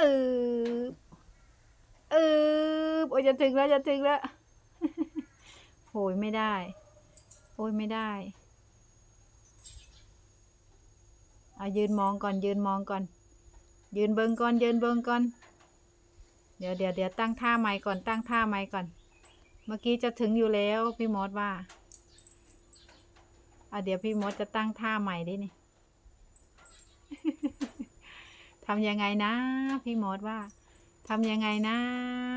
เออเออโอ้ยจะถึงแล้วจะถึงแล้วโหยไม่ได้ โอ้ยไม่ได้เอายืนมองก่อนยืนมองก่อน ยืนเบิงก่อนยืนเบิงก่อน เดี๋ยวเดี๋ยวเดี๋ยวตั้งท่าไม้ก่อนตั้งท่าไม้ก่อน เมื่อกี้จะถึงอยู่แล้วพี่มดว่าอะเดี๋ยวพี่มดจะตั้งท่าใหม่ดินี่ ทำยังไงนะ พี่มดว่าทำยังไงนะ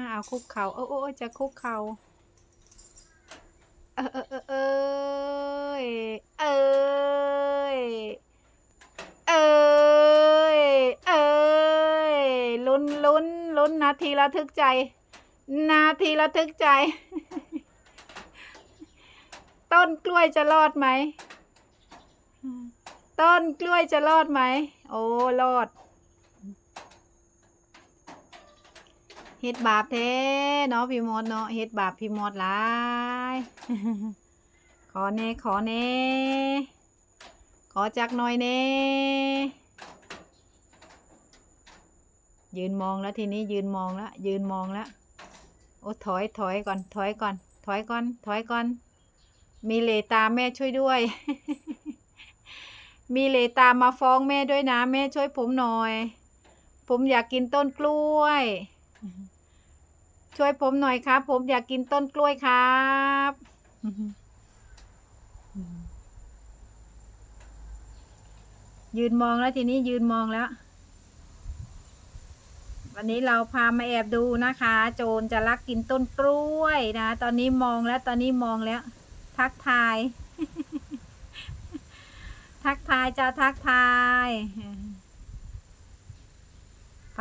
เอาคุกเขา่าโอ้โอ้จะคุกเขา่าเออเออเออเอยเอยเอยเอยลุ้นลุ้นลุ้นนาทีระทึกใจ นาทีระทึกใจ ต้นกล้วยจะรอดไหมต้นกล้วยจะรอดไหม โอ้รอด เฮ็ดบาปแท้เนาะพี่มดเนาะเฮ็ดบาปพี่มดหลายขอเน่ขอเน่ขอจักหน่อยเน่ยืนมองแล้วทีนี้ยืนมองแล้วยืนมองแล้วโอ้ถอยถอยก่อน ถอยก่อน ถอยก่อน ถอยก่อน มีเลตาแม่ช่วยด้วย มีเลตามมาฟ้องแม่ด้วยนะ แม่ช่วยผมหน่อย ผมอยากกินต้นกล้วย ช่วยผมหน่อยครับ ผมอยากกินต้นกล้วยครับยืนมองแล้วทีนี้ยืนมองแล้ว วันนี้เราพามาแอบดูนะคะ โจรจะลักกินต้นกล้วยนะตอนนี้มองแล้ว ตอนนี้มองแล้ว ทักทาย ทักทายจะทักทาย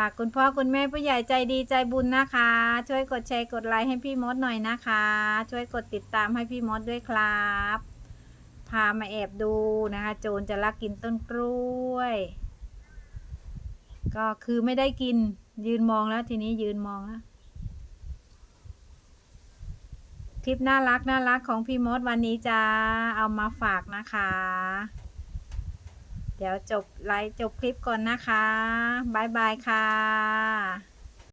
ากคุณพ่อคุณแม่ผู้ใหญ่ใจดีใจบุญนะคะ ช่วยกดแชร์กดไลค์ให้พี่มดหน่อยนะคะ ช่วยกดติดตามให้พี่มดด้วยครับ พามาแอบดูนะคะ โจรจะลักกินต้นกล้วย ก็คือไม่ได้กินยืนมองแล้วทีนี้ยืนมองแล้วคลิปน่ารักน่ารักของพี่มดวันนี้จะเอามาฝากนะคะ ดี๋ยวจบไลฟ์จบคลิปก่อนนะคะ บ๊ายบายค่ะ